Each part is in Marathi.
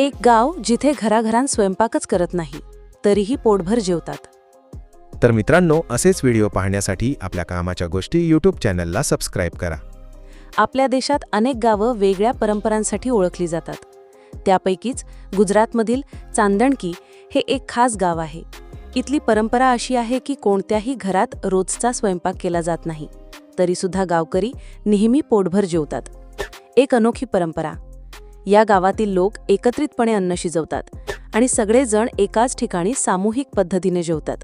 एक गाव जिथे घराघरांत स्वयंपाकच करत नाही तरीही पोटभर जेवतात. तर मित्रांनो असेच व्हिडिओ पाहण्यासाठी आपल्या कामाच्या गोष्टी यूट्यूब चॅनलला सबस्क्राईब करा. आपल्या देशात अनेक गावं वेगळ्या परंपरांसाठी ओळखली जातात. त्यापैकीच गुजरातमधील चांदणकी हे एक खास गाव आहे. इथली परंपरा अशी आहे की कोणत्याही घरात रोजचा स्वयंपाक केला जात नाही तरीसुद्धा गावकरी नेहमी पोटभर जेवतात. एक अनोखी परंपरा. या गावातील लोक एकत्रितपणे अन्न शिजवतात आणि सगळेजण एकाच ठिकाणी सामूहिक पद्धतीने जेवतात.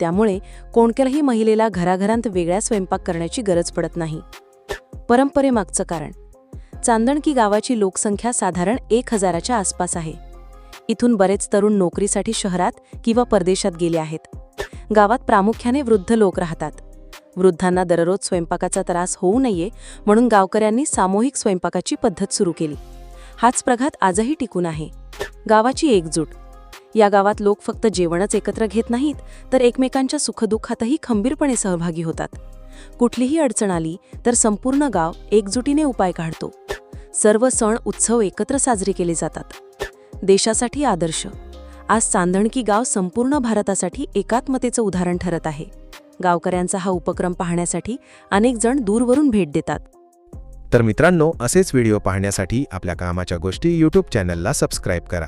त्यामुळे कोणत्याही महिलेला घराघरांत वेगळ्या स्वयंपाक करण्याची गरज पडत नाही. परंपरेमागचं कारण. चांदणकी गावाची लोकसंख्या साधारण एक हजाराच्या आसपास आहे. इथून बरेच तरुण नोकरीसाठी शहरात किंवा परदेशात गेले आहेत. गावात प्रामुख्याने वृद्ध लोक राहतात. वृद्धांना दररोज स्वयंपाकाचा त्रास होऊ नये म्हणून गावकऱ्यांनी सामूहिक स्वयंपाकाची पद्धत सुरू केली. हाच प्रघात आजही टिकून आहे. गावाची एकजूट. या गावात लोक फक्त जेवणच एकत्र घेत नाहीत तर एकमेकांच्या सुखदुःखातही खंबीरपणे सहभागी होतात. कुठलीही अडचण आली तर संपूर्ण गाव एकजुटीने उपाय काढतो. सर्व सण उत्सव एकत्र साजरे केले जातात. देशासाठी आदर्श. आज चांदणकी गाव संपूर्ण भारतासाठी एकात्मतेचं उदाहरण ठरत आहे. गावकऱ्यांचा हा उपक्रम पाहण्यासाठी अनेक जण दूरवरून भेट देतात. तर मित्रांनो असेच व्हिडिओ पाहण्यासाठी आपल्या कामाच्या गोष्टी यूट्यूब चॅनलला सबस्क्राईब करा.